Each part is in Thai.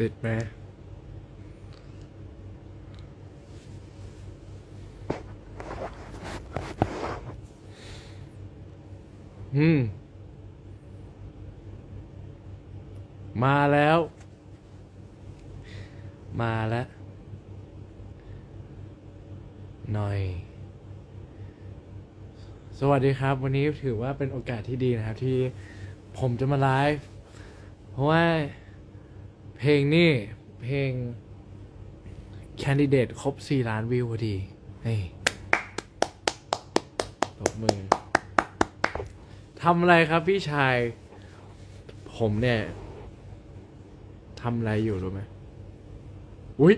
ติดไหมอืม มาแล้ว มาแล้ว หน่อย สวัสดีครับ วันนี้ถือว่าเป็นโอกาสที่ดีนะครับ ที่ผมจะมาไลฟ์ เพราะว่า เพลงนี่เพลง Candidate ครบ 4 ล้านวิวพอดีเฮ้ยตบมือทำอะไรครับพี่ชาย ผมเนี่ยทำอะไรอยู่รู้ไหมอุ๊ย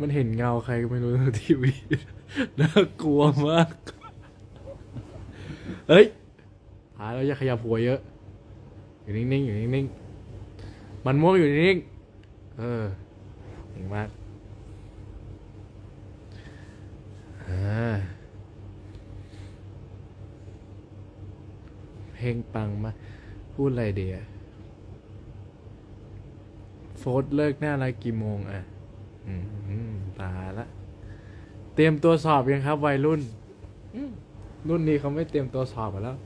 มันเห็นเงาใครก็ไม่รู้ในทีวี น่ากลัวมาก เฮ้ยหายแล้วอย่าขยับหัวเยอะ อยู่นิ่งๆอยู่นิ่งๆมันม่วงอยู่นิ่งๆเออเก่งมากอ่าเพลงปังมากพูดอะไรเดียโฟร์เลิกหน้าอะไรกี่โมงอะอืมตายละ เตรียมตัวสอบยังครับ วัยรุ่นอืมรุ่นนี้เขาไม่เตรียมตัวสอบกันแล้ว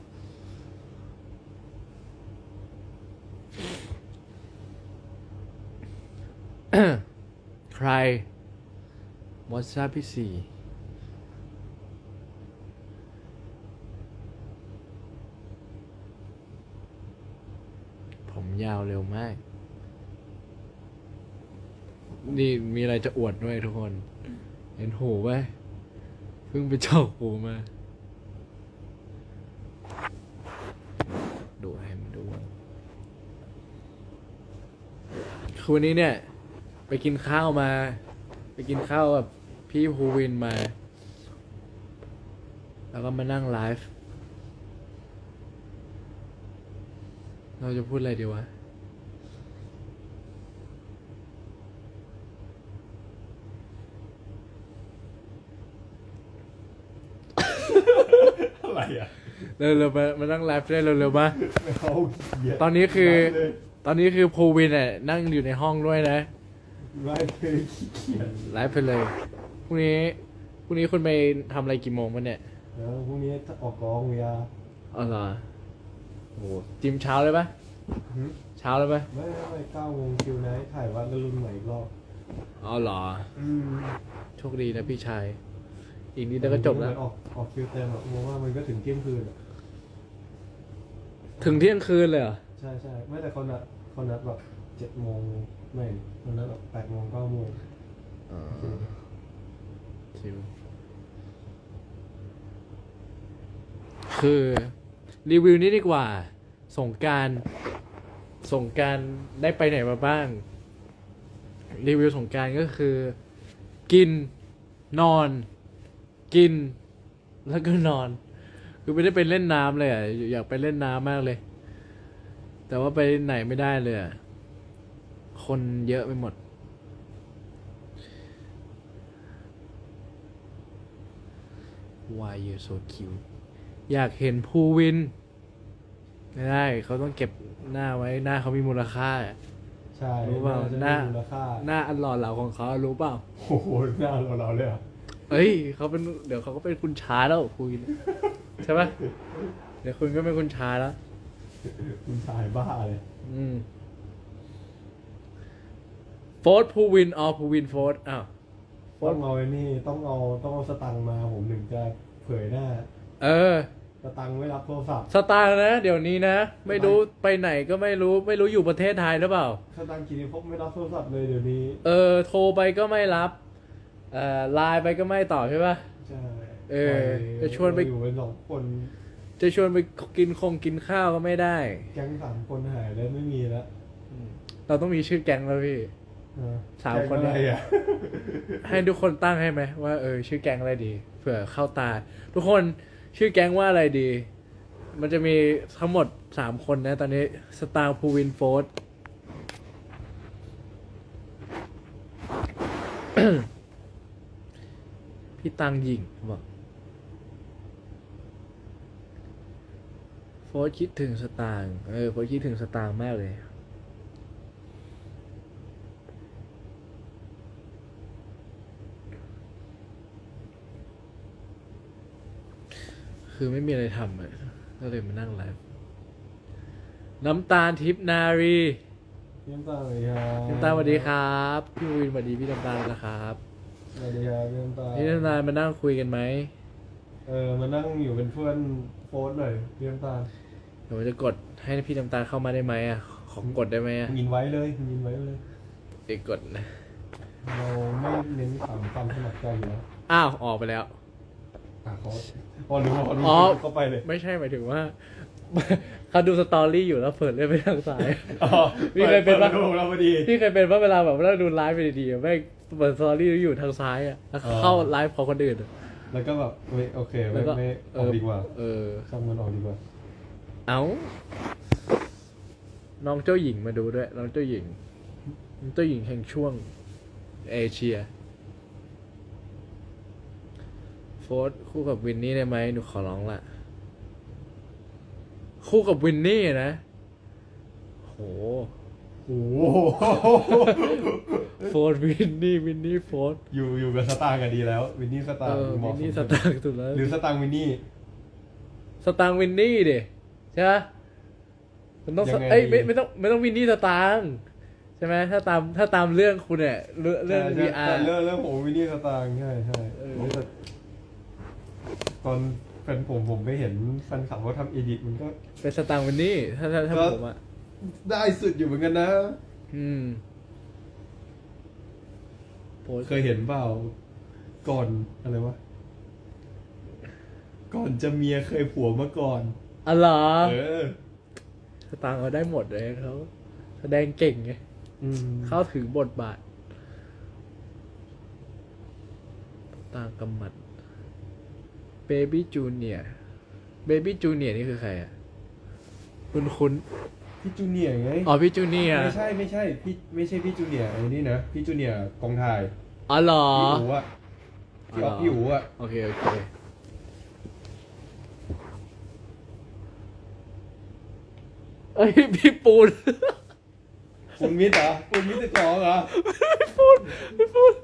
ใครวอทซับพี่สี่ผมยาวเร็วมาก นี่มีอะไรจะอวดด้วยทุกคน เห็นหูไหมเพิ่งไปเจาะหูมา ดูให้มันดูคือวันนี้เนี่ย ไปกินข้าวมา ไปกินข้าวกับพี่ภูวินมา แล้วก็มานั่งไลฟ์ เราจะพูดอะไรดีวะอะไรอะเร็วๆมามานั่งไลฟ์ได้เร็วๆมา เขาเหี้ยตอนนี้คือไม่เลยตอนนี้คือภูวินเนี่ยนั่งอยู่ในห้องด้วยนะ ไม่เลยขี้เกียจไลฟ์ไปเลยพรุ่งนี้พรุ่งนี้คุณไปทำอะไรกี่โมงวะเนี่ยแล้วพรุ่งนี้ถ้าออกกองเวียอ๋อเหรอโอ้โหจิมเช้าเลยปะหึเช้าเลยปะไม่ไม่เก้าโมงคิวไนท์ถ่ายวัดแล้วรุ่นใหม่อีกรอบอ๋อเหรออืมโชคดีนะพี่ชาย อีกนิดเดียวก็จบแล้ว ออกออกคิวเต็มอะมองว่ามันก็ถึงเที่ยงคืนอะถึงเที่ยงคืนเลยเหรอ ใช่ใช่ไม่แต่เขานัดเขานัดแบบเจ็ดโมง ไม่เขานัดแบบแปดโมงเก้าโมงอ๋อชิวคือรีวิวนี้ดีกว่าสงกรารสงกรารได้ไปไหนมาบ้าง รีวิวสงกรารก็คือ กินนอน กิน แล้วก็นอน คือไม่ได้ไปเล่นน้ำเลยอะอยากไปเล่นน้ำมากเลย แต่ว่าไปไหนไม่ได้เลยอะ คนเยอะไปหมด Why you so cute อยากเห็นภูวิน ไม่ได้ เขาต้องเก็บหน้าไว้ หน้าเขามีมูลค่า ใช่รู้เปล่าจะหน้ามีมูลค่าหน้าอันหล่อเหลาของเขารู้เปล่า โอ้โหหน้าเราเราเลยอะเอ้ย เขาเป็น เดี๋ยวเขาก็เป็นคุณชาแล้วคุยใช่ปะเดี๋ยวคุณก็เป็นคุณชาแล้ว คุณชายบ้าเลย อืม โฟร์ภูวินออภูวินโฟร์อ้าวโฟต้อร์งเอาไอ้นี่ต้องเอาต้องเอาสตังค์มาผมถึงจะเผยหน้าเออ สตังค์ไม่รับโทรศัพท์สตางค์นะเดี๋ยวนี้นะ ไม่รู้ไปไหนก็ไม่รู้ไม่รู้อยู่ประเทศไทยหรือเปล่า สตังค์กินพบไม่รับโทรศัพท์เลยเดี๋ยวนี้เออ โทรไปก็ไม่รับเอ่อไลน์ไปก็ไม่ตอบใช่ปะ ใช่เออจะชวนไป อยู่เป็นสองคนจะชวนไปกินคงกินข้าวก็ไม่ได้ แก๊งสามคนหายแล้วไม่มีแล้ว เราต้องมีชื่อแก๊งแล้วพี่เออ สามคนแก๊งอะไรอะ ให้ทุกคนตั้งให้ไหมว่าเออชื่อแก๊งอะไรดีเผื่อเข้าตา ทุกคนชื่อแก๊งว่าอะไรดี มันจะมีทั้งหมดสามคนนะ ตอนนี้สตาร์ภูวินโฟร์พี่ตังหญิงบอกโฟร์คิดถึงสตางค์เออโฟร์คิดถึงสตางค์มากเลย คือไม่มีอะไรทำอะก็เลยมานั่งไลฟ์น้ำตาลทิพย์นารีพี่น้ำตาลสวัสดีครับน้ำตาลสวัสดีครับ พี่วินสวัสดีพี่น้ำตาลนะครับสวัสดีครับพี่น้ำตาลพี่น้ำตาลมานั่งคุยกันไหมเออมานั่งอยู่เป็นเพื่อนโฟนหน่อยพี่น้ำตาลเดี๋ยวผมจะกดให้พี่น้ำตาลเข้ามาได้ไหมอะขอกดได้ไหมอะยินไว้เลยยินไว้เลยเดี๋ยวกดนะเราไม่เน้นถามความสมัครใจอยู่แล้วอ้าวออกไปแล้ว อะเขาพอรู้ว่าเขาดูอ๋อเข้าไปเลยไม่ใช่หมายถึงว่า เขาดูสตอรี่อยู่แล้วเปิดเล่นไปทางซ้าย อ๋อพี่เคยเป็นปะปิดดูเราพอดีพี่เคยเป็นว่าเวลาแบบเราดูไลฟ์ไปดีๆอะแม่งเปิดสตอรี่อยู่ทางซ้ายอะแล้วเข้าไลฟ์ของคนอื่นอะ แล้วก็แบบเว้ยโอเคแล้ไม่วก็ ไม่ออกดีกว่าเออช่างมันออกดีกว่าเอา น้องเจ้าหญิงมาดูด้วย น้องเจ้าหญิงน้องเจ้าหญิงแห่งช่วงเอเชีย โฟร์คู่กับวินนี่ได้ไหมหนูขอร้องละคู่กับวินนี่นะโหโอ้โหโฟร์วินนี่วินนี่โฟร์อยู่อยู่กับสตางค์กันดีแล้ว วินนี่สตางเอค์อเหวิมาะนสนี่มสตางค์สุดแล้วหรือสตางค์วินนี่ สตางค์วินนี่ดิใช่ไหมมันต้องสยังไงเอ้ยไม่ดี ไม่ต้องไม่ต้องวินนี่สตางค์ใช่ไหมถ้าตามถ้าตามเรื่องคุณเนี่ยเรื่องเรื่องใช่ VR ใช่เรื่องเรื่องผมวินนี่สตางค์ใช่ใช่เออเฮ้ยแต่ ตอนแฟนผมผมไปเห็นแฟนคลับเขาทำอีดิทมันก็ เป็นสตางค์วินนี่ถ้าถ้าถ้าก็ ผมอะ ได้สุดอยู่เหมือนกันนะ อืมโพสต์เคยเห็นเปล่าก่อนอะไรวะ ก่อนจะเมียเคยผัวมาก่อน อ๋อเหรอเออ สตางค์เขาได้หมดเลยเขาแสดงเก่งไง อืมเข้าถึงบทบาทสตางค์กำมัด เบบี้จูเนียเบบี้จูเนียนี่คือใครอะ คุณคุณพี่จูเนียร์ไงอ๋อพี่จูเนียไม่ใช่ไม่ใช่พี่ไม่ใช่พี่จูเนียร์ไอ้นี่นะพี่จูเนียร์กองถ่ายอ๋อเหรอพี่อู๋อะพี่ออฟพี่อู๋อะโอเคโอเคเอ้ยพี่ปูนคุณมิตรเหรอคุณมิตรสิบสองเหรอพี่ปูนพี่ปูนส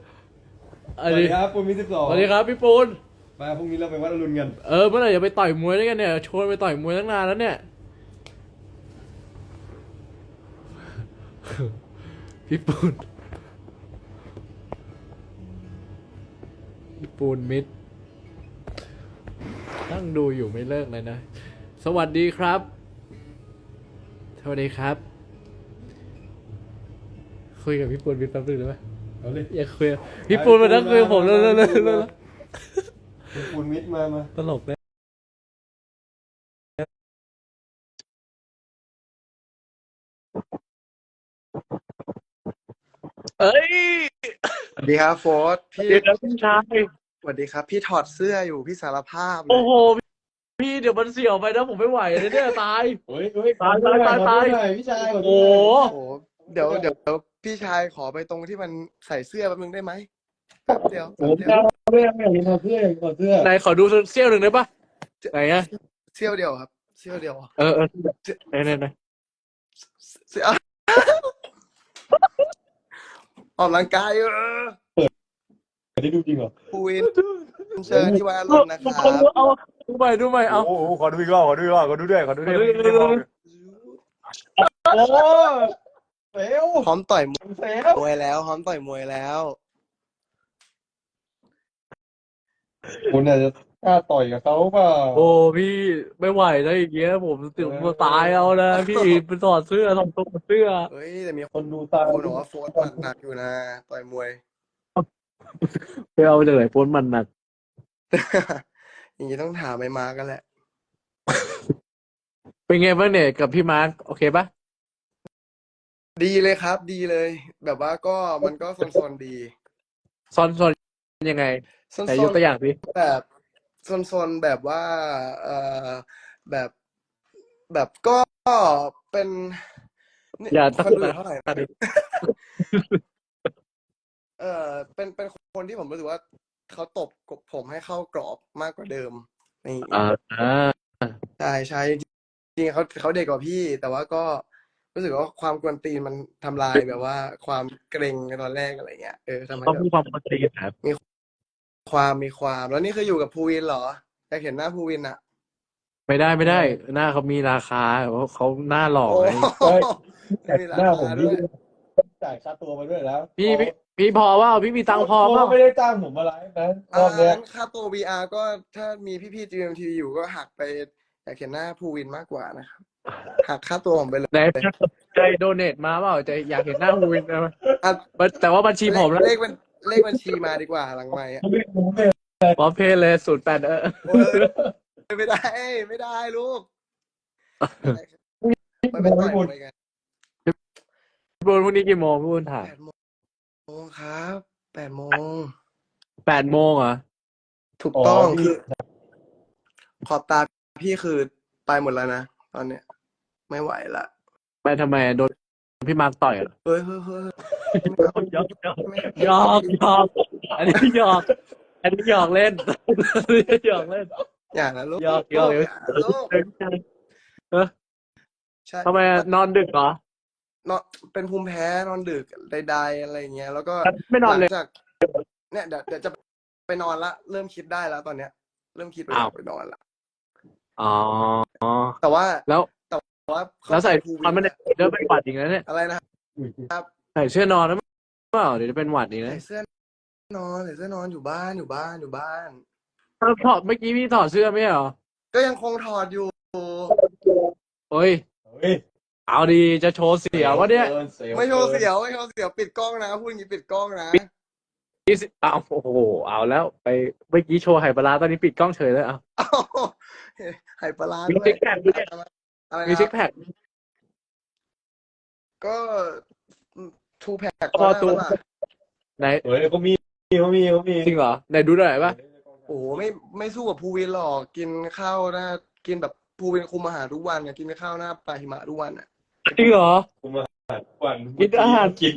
อันวัสนี้ดีครับคุณมิตรสิบสองสวัสดีครับพี่ปูน มาพรุ่งนี้เราไปวัดอรุณกัน เออเมื่อไหร่จะไปต่อยมวยด้วยกันเนี่ยชวนไปต่อยมวยตั้งนานแล้วเนี่ย พี่ปูนพี่ปูนมิดตั้งดูอยู่ไม่เลิกเลยนะ สวัสดีครับ สวัสดีครับ คุยกับพี่ปูนมิดแป๊บนึงได้ไหมเอาเลย อยากคุยกับพี่ปูนมานั่งคุยกับผมเร็วๆเร็วๆเร็ว คุณปูนมิตรมามาๆตลกเลยเอ้ยสวัสดีครับโฟร์ธพี่เดี๋ยวนะพี่ชายสวัสดีครับ พี่ถอดเสื้ออยู่พี่สารภาพเลยโอ้โหพี่เดี๋ยวมันเสี่ยวไปนะผมไม่ไหวเลยเนี่ยตาย เฮ้ยเฮ้ยตายตายตายตาย ขอดูหน่อพี่ชายขอโอ้ดูโหหน่อยโอ้โหเดี๋ยวเดี๋ยวเดี๋ยวพี่ชายขอไปตรงที่มันใส่เสื้อแป๊บนึงได้ไหม แป๊บเดี๋ยวโอ้แป๊บโหเดียวเสื้อไม่อยากเสื้ออยากถอดเสื้อไหนขอดูเสี้ยวหนึ่งได้ปะไหนอะเสื้อเดียวครับเสื้อเดียวเออเออไหนไหนไหนเสื้ออกกำลังกายเออได้ดูจริงเหรอภูวินเชิญที่วัดอรุณนะครับเอาดูใหม่ดูใหม่เอาโอ้โหขอดูอีกรอบขอดูอีกรอบขอดูด้วยขอดูด้วยโอ้เฟลพร้อมต่อยมวยแล้วพร้อมต่อยมวยแล้ว คุณอาจจะกล้าต่อยกับเขาเปล่าโอ้พี่ไม่ไหวแล้วอย่างเงี้ยผมถึงมาตายเอานะพี่เป็นถอดเสื้อถอดตัวเสื้อเฮ้ยแต่มีคคนนดูตาคนบอกว่าโฟร์ธหมัดหนักอยู่นะต่อยมวย ไปเอาจากไหนพ้นมันหนักอย่างนี้ต้องถามไอ้มาร์กกันแหละ เป็นไงบ้างเนี่ยกับพี่มาร์คโอเคปะดีเลยครับ ดีเลย แบบว่าก็มันก็โซนๆดี ซอนซอนยังไง โซนแต่ยกตัวอย่างสิๆแบบโซนๆแบบว่า เอ่อแบบแบบก็เป็นนี่อย่าคนดูเท่าไหร่ตัดดิเออเป็นเป็นคนที่ผมรู้สึกว่าเขาตบกบผมให้เข้ากรอบมากกว่าเดิมนี่อ่าอ่าใช่ใช่จริงๆเขาเขาเด็กกว่าพี่ แต่ว่าก็รู้สึกว่าความกวนตีนมันทำลายแบบว่า ความเกรงในตอนแรกอะไรเงี้ยเออทำให้ต้องแบบมีความปกติครับ ความมีความแล้วนี่คืออยู่กับภูวินเหรออยากเห็นหน้าภูวินอะไม่ได้ไม่ได้ หน้าเขามีราคาเพราะเขาหน้าหล่อโอ้ไงมีราหน้าคาผมด้นี่วยจ่ายค่าตัวมาด้วยแล้วพี่พี่พี่พอว่าพี่มีตังค์พอเพเปล่าราะไม่ได้จ้างผมมาไลฟ์นะรอ่าอบเนี้ยงั้นค่าตัว VR ก็ถ้ามีพี่ๆ GMTV อยู่ก็หักไปอยากเห็นหน้าภูวินมากกว่านะครับหักค่าตัวผมไปเลยไหนใจโดเนทมาเปล่าใจอยากเห็นหน้าฮูวินนะอะ แต่ว่าบัญชีผมแล้ว เลขบัญ เลขบัญชีมาดีกว่าหลังไมค์อะผมไม่ผมไม่พร้อมเพย์เลยสูตรแปดเออโอ้ยไม่ได้ ไม่ได้ลูกไม่เป็นไรไปกันพี่บุญพรุ่งนี้กี่โมงพี่บุญถามแปดโมงครับแปดโมงแปดโมงเหรอถูกต้องคือขอบตาพี่คือไปหมดแล้วนะ ตอนเนี้ย ไม่ไหวละ ไปทำไมโดน พี่มาร์กต่อยเหรอเฮ้ยเฮ้ยเฮ้ยหยอกหยอกหยอกหยอกอันนี้หยอก อันนี้หยอกเล่นอันนี้หยอกเล่น อย่านะลูกหยอกหยอกอย่านะลูกใช่ทำไมอะนอนดึกเหรอ นอนเป็นภูมิแพ้นอนดึกใดๆอะไรอย่างเงี้ยแล้วก็ไม่นอนเลย หงจากเนี่ยเดี๋ยวเดี๋ยวจะไปนอนละ เริ่มคิดได้แล้วตอนเนี้ย เริ่มคิดไปอ้าว ไปนอนละ อ๋อ แต่ว่าแล้ว แต่ว่าแล้วใส่ภูวิมันไม่ได้เดี๋ยวเป็นหวัดอีกแล้วเนี่ยอะไรนะใส่เสื้อนอนแล้วเปล่าเดี๋ยวจะเป็นหวัดอีกนะใส่เสื้อนอนใส่เสื้อนอนอยู่บ้านอยู่บ้านอยู่บ้านถอดเมื่อกี้พี่ถอดเสื้อไม่ใช่เหรอก็ยังคงถอดอยู่เฮ้ยเฮ้ยเอาดีจะโชว์เสียวะเนี่ยไม่โชว์เสียวไม่โชว์เสียวปิดกล้องนะพูดอย่างนี้ปิดกล้องนะพี่สิเอาโอ้โหเอาแล้วไปเมื่อกี้โชว์ไห่ปลาร้าตอนนี้ปิดกล้องเฉยเลยเอาอ้าวไข่ปลาร้ามีด้วยซิกแพคด้วย อะไรมีนะซิกแพคก็ทูแพคพอตัว ไหนเฮ้ยเขามีเขามีเขามีจริงเหรอไหนดูหน่อยปะโอ้โหไม่ไม่สู้กับภูวินหรอกกินข้าวหน้ากินแบบภูวินคุมอาหารทุกวันไงกินข้าวหน้าปลาหิมะทุกวันอะจริงเหรอผมมาทุกวันกินอาหาร กิน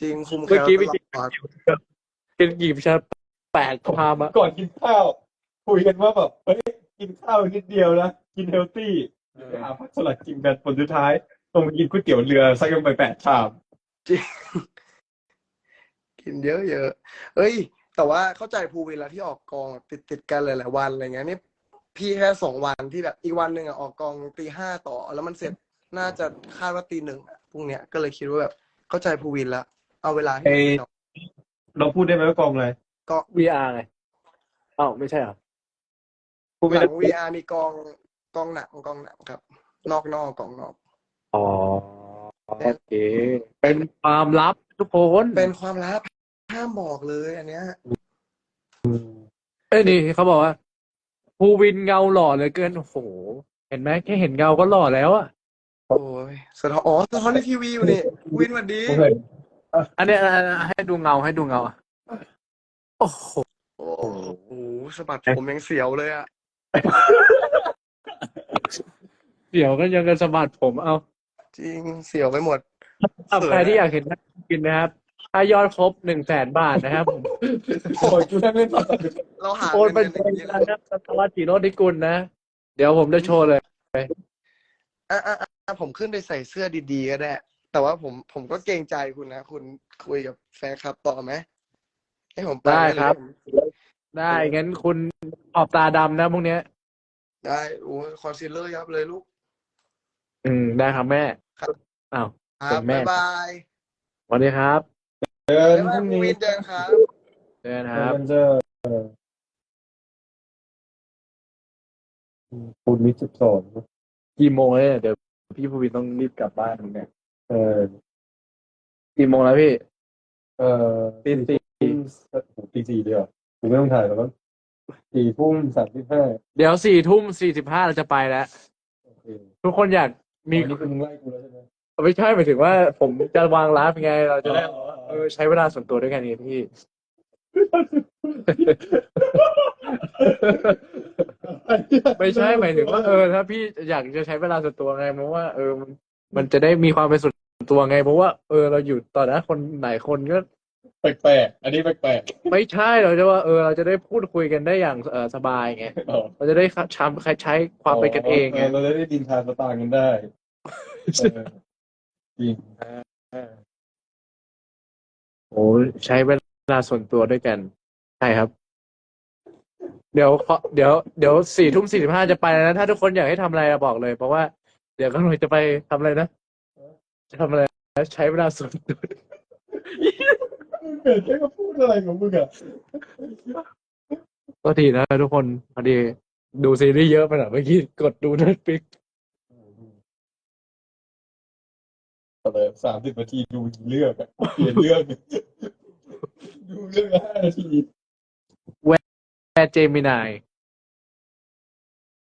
จริงคุมเมื่อกี้แคไปลกิน ตลอดกินกี่ชาแปดพามอะก่อนกินข้าว คุยกันว่าแบบเฮ้ย กินข้าวนิดเดียวนะกินเฮลตี้ไปหาผักสลัดกินกันผลสุดท้ายต้องมากินก๋วยเตี๋ยวเรือใส่กันไปแปดชามจริงกินเยอะเยอะเอ้ย แต่ว่าเข้าใจภูวินแล้วที่ออกกองติดติดกันหลายๆวันอะไรเงี้ยนี่พี่แค่สองวันที่แบบอีกวันหนึ่งอะออกกองตีห้าต่อ แล้วมันเสร็จน่าจะคาดว่าตีหนึ่งอะพรุ่งเนี้ยก็เลยคิดว่าแบบเข้าใจภูวินแล้วเอาเวลาให้ไปนอนเราพูดได้ไหมว่ากองอะไรก็ VR ไงอ้าวไม่ใช่เหรอพูด หไม่ลัได้ง VR มีกองกองหนังกองหนังครับ นอกนอกกองนอก อ๋อโอเค เป็นความลับทุกคนเป็นความลับห้ามบอกเลยอันเนี้ยเอ้ยนี่เขาบอกว่าภูวินเงาหล่อเหลือเกินโอ้โห เห็นไหมแค่เห็นเงาก็หล่อแล้วอะโอ้ยสะท้อนอ๋อสะท้อนในทีวีอยู่นี่วินสวัสดีผมเห็นอันเนี้ยอันเนี้ยให้ดูเงาให้ดูเงาอะโอ้โหโอ้โหสะบัดผมยังเสียวเลยอะ เดี๋ยวก็ยังกันสะบัดผมเอาจริงเสียวไปหมดสำหรับใครที่อยากเห็นนักกินนะครับ ถ้ายอดครบหนึ่งแสนบาทนะครับผมโอ้ยกูได้ไม่ต่อเราหาโอนไปเงินเป็กันนอย่างนี้นะเลยครับสวัสดีโรดิกุลนะ เดี๋ยวผมจะโชว์เลย อะอะอะผมขึ้นไปใส่เสื้อดีๆก็ได้ แต่ว่าผมผมก็เกรงใจคุณนะ คุณคุยกับแฟนคลับต่อไหมให้ผมไปได้หมครับ ได้งั้นคุณขอบตาดำนะพวกเนี้ย ได้โอ้ยคอนซีลเลอร์ยับเลยลูก อืม ได้ครับแม่ครับ อ้าวคเป็รับนแม่ บ๊ายบายสวัสดีครับเดินบ๊ายพบายรุ่งภูนี้วินเดินครับ เจอกันครับมันจะคุณมิสิบสองกี่โมงเลยเนี่ยเดี๋ยวพี่ภูวินต้องรีบกลับบ้านเนี่ยเออ กี่โมงแล้วพี่เออตีสี่ตีสี่เดียว ผมไม่ต้องถ่ายแล้วมั้งสี่ทุ่มสามสิบห้าเดี๋ยวสี่ทุ่มสี่สิบห้าเราจะไปแล้ว โอเคทุกคนอยากมีมีนี่คือมึงไล่กูแล้วใช่ไหมไม่ใช่หมายถึงว่า ผมจะวางร้านเป็นไง เราจะได้เออใช้เวลาส่วนตัวด้วยกันไงพี่ ไม่ใช่หมายถึงว่าเออถ้าพี่อยากจะใช้เวลาส่วนตัวไงเพราะว่าเออมันมันจะได้มีความเป็นส่วนตัวไง เพราะว่าเออเราอยู่ต่อหน้าคนหลายคนก็ แปลกๆอันนี้แปลกไม่ใช่เราจะว่าเออเราจะได้พูดคุยกันได้อย่างเออสบายไงๆอ๋อเราจะได้ใช้ใช้ความเป็นกันเองไงเราจะได้ดินทานสตางค์กันได้เออจริงโอ้ใช้เวลาส่วนตัวด้วยกัน ใช่ครับ เดี๋ยวขอเดี๋ยวเดี๋ยวสี่ทุ่มสี่สิบห้าจะไปแล้วนะถ้าทุกคนอยากให้ทำอะไรอะบอกเลย เพราะว่าเดี๋ยวก็หน่อยจะไปทำอะไรนะจะทำอะไรนะใช้เวลาส่วนตัว เกิดแค่ก็พูดอะไรของมึงอะก็ทีนะทุกคนพอดีดูซีรีส์เยอะไปหน่อยเมื่อกี้กดดูเน็ตฟิกเลยสามสิบนาทีดูเรื่องเปลี่ยนเรื่อง ดูเรื่องละห้านาทีแอร์เจมินาย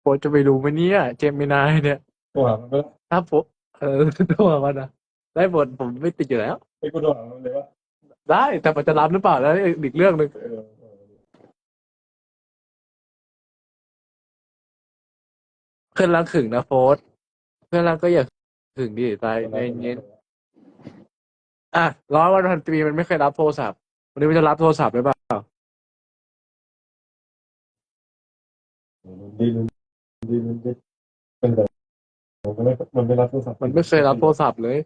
โปจะไปรู้ไหมเนี่ยเจมินายเนี่ยตัวหามันก็ถ้าผมเออตัวมันนะได้บทผมไม่ติดอยู่แล้วไอ้กูตัวหามันเลยว่า ได้แต่มันจะรับหรือเปล่าแล้วอีกเรื่องหนึ่งเออเออเพื่อนรักขึงนะโฟสเพื่อนรักก็อย่าขึงดิตายในเย็นอะร้อยวันพันปีมันไม่เคยรับโทรศัพท์วันนี้มันจะรับโทรศัพท์หรือเปล่าดีมันดีมันดีเป็นแบบมันไม่มันไม่รับโทรศัพท์มันไม่เคยรับโทรศัพท์เลย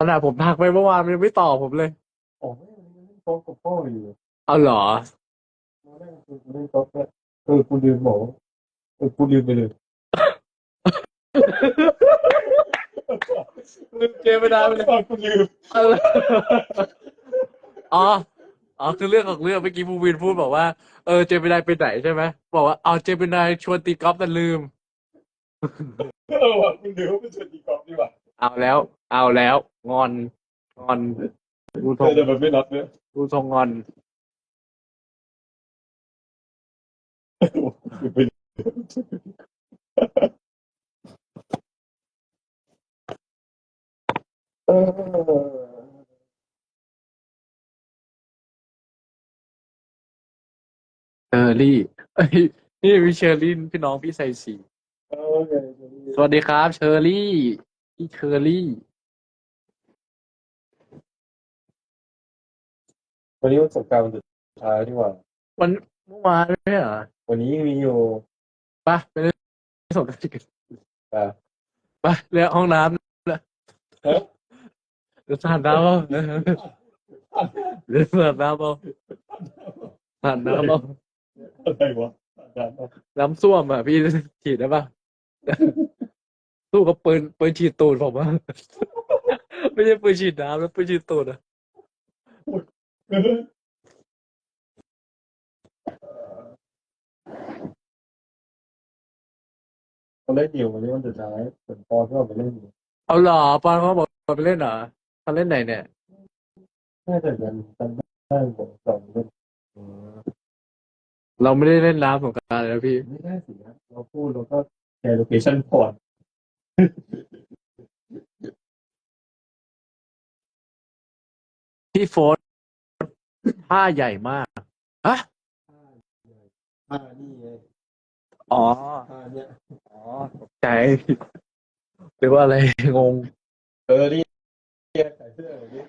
ขนาดผมทักไปเมื่อวานมันยังไม่ตอบผมเลยอ๋อไม่ไม่ไม่โต๊ะกับพ่ออยู่เอาเหรอ มาได้คือกูไม่โต๊ะเนี่ยเออกูลืมบอกว่าเออกูลืมไปเลยลืมเจมินายไปเลยเออกูลืมอะไรอ๋อ อ๋อ คือเรื่องของเรื่องเมื่อกี้ภูวินพูดบอกว่า เออ เจมินายไปไหนใช่ไหม บอกว่า เอาเจมินายชวนตีกอล์ฟแต่ลืม เออว่ะกูลืมว่าเป็นชวนตีกอล์ฟดีกว่า เอาแล้ว เอาแล้ว งอน งอนดูทเอรงอแต่มันไม่รับเนี่ยดูทรงงอนกูไปเออเชอรี่เอ้ยนี่มีเชอรี่พี่น้องพี่ไซสี เออไงสวัสดีครับ เชอรี่ พี่เชอรี่ วันนี้วันสงกรานต์วันสุดท้ายดีกว่า วันเมื่อวานไม่ใช่เหรอวันนี้ยังมีอยู่ไปไปเล่นสงกรานต์กันแต่ไปเรียกห้องน้ำนะเฮ้ยเดี๋ยวสาดน้ำเอาเดี๋ยวสาดน้ำเอาสาดน้ำเอาอะไรวะอาจารย์น้ำส้วมอะพี่ฉีดได้ปะ สู้กับปืนปืนฉีดตูดผมอะไม่ใช่ปืนฉีดน้ำแล้วปืนฉีดตูดอะเขาเล่นเดี่ยววันนี้วันสุดท้ายส่วนปอนก็ออกไปเล่นอยู่เอาเหรอปอนเขาบอกไปเล่นเหรอเขาเล่นไหนเนี่ยน่าจะกันกันได้ผมสองเล่นเราไม่ได้เล่นน้ำสงกรานต์เลยนะพี่ ไม่ได้สินะเราพูดเราก็แชร์โลเคชั่นพอร์ต พี่โฟนผ้าใหญ่มากอะอ่านี่ไงอ๋ออ่าเนี่ยอ๋อตกใจหรือว่าอะไรงง เออนี่เนี่ยใส่เสื้อแบบนี้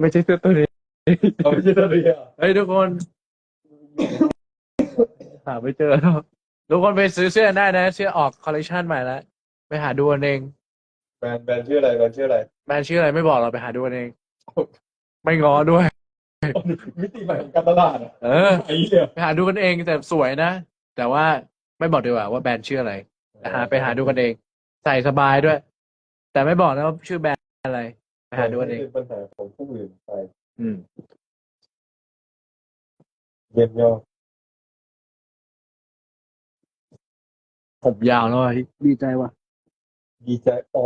ไม่ใช่เสื้อตัวนี้เราไม่ใช่ตัวนี้อะเฮ้ยทุกคนหาไม่เจอแล้วทุกคนไปซื้อเสื้อได้นะ เสื้อออกคอลเลคชันใหม่แล้วไป หาดูกันเองแบรนด์แบรนด์ชื่ออะไรแบรนด์ชื่ออะไรแบรนด์ชื่ออะไรไม่บอกเราไปหาดูกันเอง ไม่ง้อด้วย มิติใหม่ของการตลาดอะเออ ไอ้เนี่ยไปหาดูกันเองแต่สวยนะ แต่ว่าไม่บอกดีกว่าว่าแบรนด์ชื่ออะไรแต่หาไปหาดูกันเอง ใส่สบายด้วย แต่ไม่บอกนะว่าชื่อแบรนด์อะไรไปหาดูกันเองเป็นปัญหาของผู้อื่นไปอืม เยี่ยมยอดผมยาวแล้วอะดีใจว่ะ ดีใจอ๋อ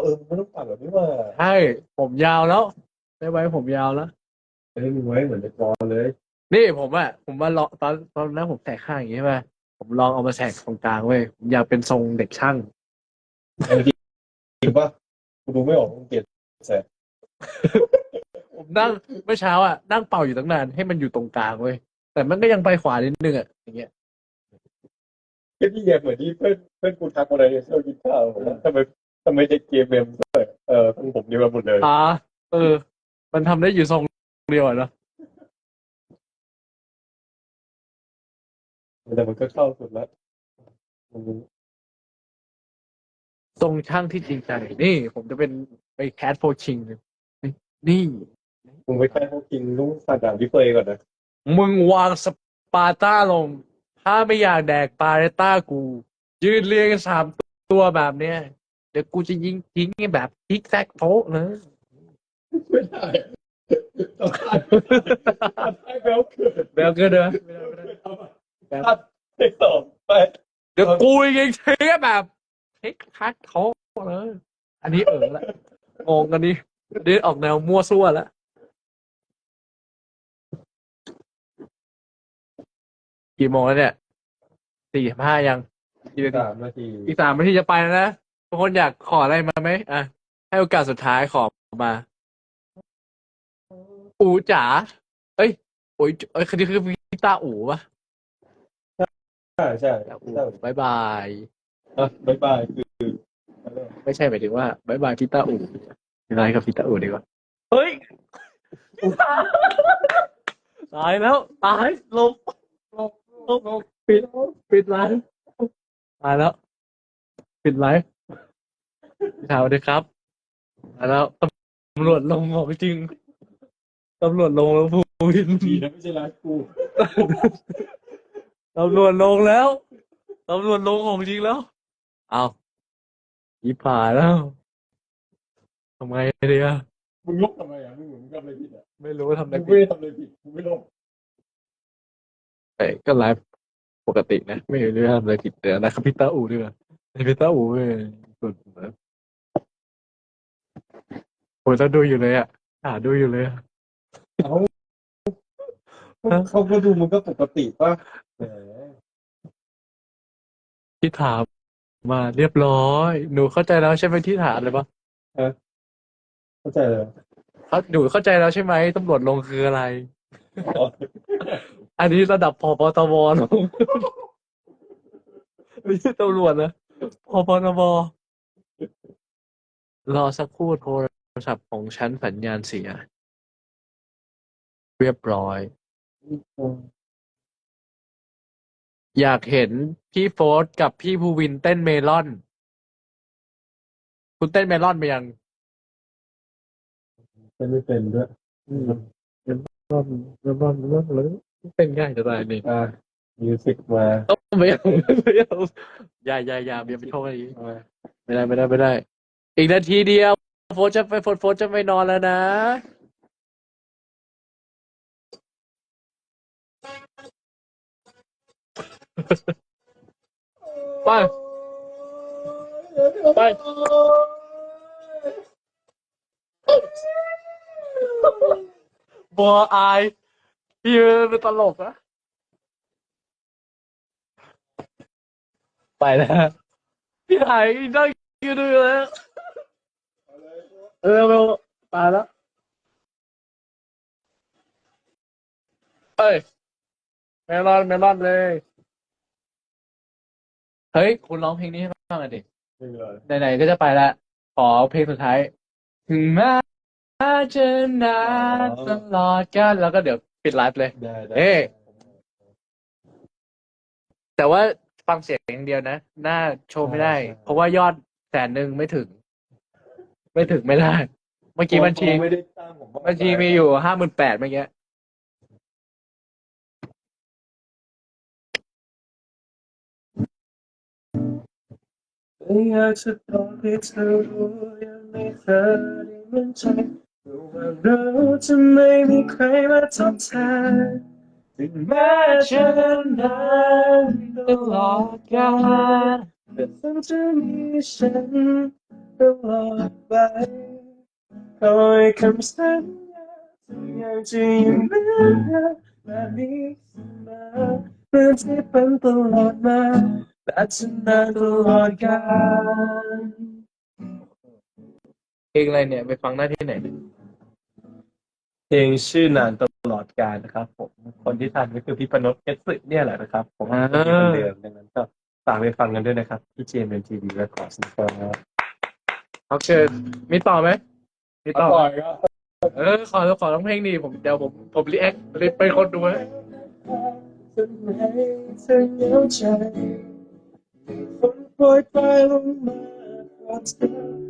เออไม่ต้องตัดแบบนี้ว่าใช่ผมยาวแล้วได้ไว้ผมยาวแล้วเอ้ยมึงไว้เหมือนในกรเลย นี่ผมอะผมว่าลองตอนตอนนั้นผมแสกข้างอย่างงี้ใช่ไหมผมลองเอามาแสกตรงกลางเว้ยผมอยากเป็นทรงเด็กช่างจริงปะกูดูไม่ออกมึงเกลียดแสบผมนั่งเมื่อเช้าอะนั่งเป่าอยู่ตั้งนานให้มันอยู่ตรงกลางเว้ยแต่มันก็ยังไปขวานิดนึงอะอย่างเงี้ย ก็นี่ไงเหมือนที่เพื่อนเพื่อนกูทักมาในโซเชียลกินข้าวบอกว่าทำไมทำไมจะเกมเมมเออทั้งผมเดียวกันหมดเลยอ่าเออ มันทำได้อยู่ทรงเดียวอะเนอะแต่มันก็เข้าสุดแล้วมันทรงช่างที่จริงใจนี่ ผมจะเป็นไปแคสโฟชิงนี่มึงไปแค่พวกกินลูกสาดด่างพี่เฟยก่อนนะมึงวางสปาต้าลง ถ้าไม่อยากแดกปาเรต้ากู ยืนเรียงกันสามตัวแบบเนี้ย เดี๋ยวกูจะยิงทิ้งแบบทิกแซกโพะเลยไม่ได้ต้องการให้เบลเกิดเบลเกินเด้อเอามาตัดเลขสองไปเดี๋ยวกูยิงทิ้งแบบทิกแซกโพะเลยอันนี้เออละงงกันนี้เดินออกแนวมั่วซั่วแล้ว กี่โมงแล้วเนี่ยสี่ห้ายังกี่นาทีสามนาทีอีกสามนาทีจะไปแล้วนะทุกคนอยากขออะไรมาไหมอะให้โอกาสสุดท้ายขอมาอูจ๋าเอ้ยโอ้ยเอ้ยคนนี้คือพี่ตาอูปะใช่ใช่ตาอูใช่บายบายอะบายบายคือไม่ใช่หมายถึงว่าบายบายพี่ตาอูอะไรกับพี่ตาอูดีกว่าเฮ้ยตายแล้วตายลบลบลบลบ ปิดปิดไลฟ์ตายแล้ว ปิดไลฟ์พี่ถามเลยครับตายแล้วตำรวจลงของจริงตำรวจลงแล้วพูวินดีนะไม่ใช่ร้านกูตำรวจลงแล้วตำรวจลงของจริงแล้วเอายิบผ่านแล้วทำไงดีอะมึงลบทำไมอะมึงเหมือนมึงทำอะไรผิดอะไม่รู้ว่าทำอะไรมึงผิไม่ดได้ทำอะไรผิดมึงไม่ลบ แต่ก็ไลฟ์ปกตินะ ไม่เห็นว่าทำอะไรผิดแต่นะครับพี่ตาอูด้วยพี่ตาอูเว้ยสุดนะโอ้ยต้องดูอยู่เลยอะหาดูอยู่เลยอะเขาก็ดูมึงก็ปกติป่ะแหมที่ถามมาเรียบร้อย หนูเข้าใจแล้วใช่ไหมที่ถามเลยปะเข้าใจเลย เขาหนูเข้าใจแล้วใช่ไหมตำรวจลงคืออะไร อ๋อ อันนี้ระดับพปตวลงไม่ใช่ตำรวจนะพปตวรอสักครู่โทรศัพท์ของฉันสัญญาณเสีย เรียบร้อย อยากเห็นพี่โฟร์กับพี่ภูวินเต้นเมลอน คุณเต้นเมลอนไปยังเป็นไม่เป็นด้วยเมลอนเมลอนเมลอนเลย เป็นง่ายจะตายนี่อะมิวสิกมาต้องไม่เอาไม่เอาอย่าอย่าอย่าอย่าไปโทษอะไรอย่างงี้มาไม่ได้ไม่ได้ไม่ได้ อีกนาทีเดียว โฟร์จะไปโฟร์โฟร์จะไม่นอนแล้วนะ ไป ไป บัวอาย พี่เป็นตลกนะไปแล้วพี่หายนั่งอยู่ดูแล้วเออเร็วตายแล้วเอ้ยเมลอนเมลอนเลย เฮ้ย คุณร้องเพลงนี้ให้ฟังหน่อยดิไม่เป็นไรไหนๆก็จะไปแล้วขอเพลงสุดท้าย ถึงแม้จะนานตลอดกันแล้วก็เดี๋ยว ปิดไลฟ์เลย ได้ได้เอ้ย แต่ว่าฟังเสียงอย่างเดียวนะ หน้าโชว์ไม่ได้ เพราะว่ายอดแสนหนึ่งไม่ถึง ไม่ถึงไม่ได้ เมื่อกี้บัญชีไม่ได้ตั้งผมบัญชีมีอยู่ห้าหมื่นแปดเมื่อกี้อยากจะบอกให้เธอรู้ยังไม่เคยได้มั่นใจว่า เราจะไม่มีใครมาทดแทนถึงแม้จะนานตลอดกาลแต่ฉันจะมีฉันตลอดไปคอยคำสัญญาที่ยังจะอยู่เหมือนเดิมแบบนี้เสมอเหมือนที่เป็นตลอดมาและจะนานตลอดกาล เพลงอะไรเนี่ยไปฟังได้ที่ไหนเนี่ยเพลงชื่อนานตลอดกาลนะครับ ผมคนที่ทำก็คือพี่ปนพเอสสึเนี่ยแหละนะครับ ผมเป็นคนเดิมดังนั้นก็ฝากไปฟังกันด้วยนะครับที่ JMM TV Records นะครับเขาเชิญมีต่อไหมมีต่อร่อยก็เออขอขอร้องเพลงดีผมเดี๋ยวผมผมรีแอคเป็นคนดูนะทำไมเธอเหงาใจมีฝนโปรยปลายลงมาเพราะเธอรู้ไว้มองกลับมาแค่เธอ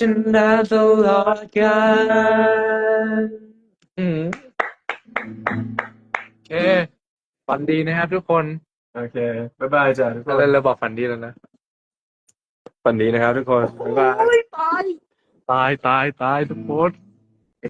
mention of the Lord God โอเคฝันดีนะครับทุกคน โอเค บ๊ายบายจ้ะทุกคน แล้วเราบอกฝันดีแล้วนะ ฝันดีนะครับทุกคน บ๊ายบาย ตาย ตาย ตายทุกคน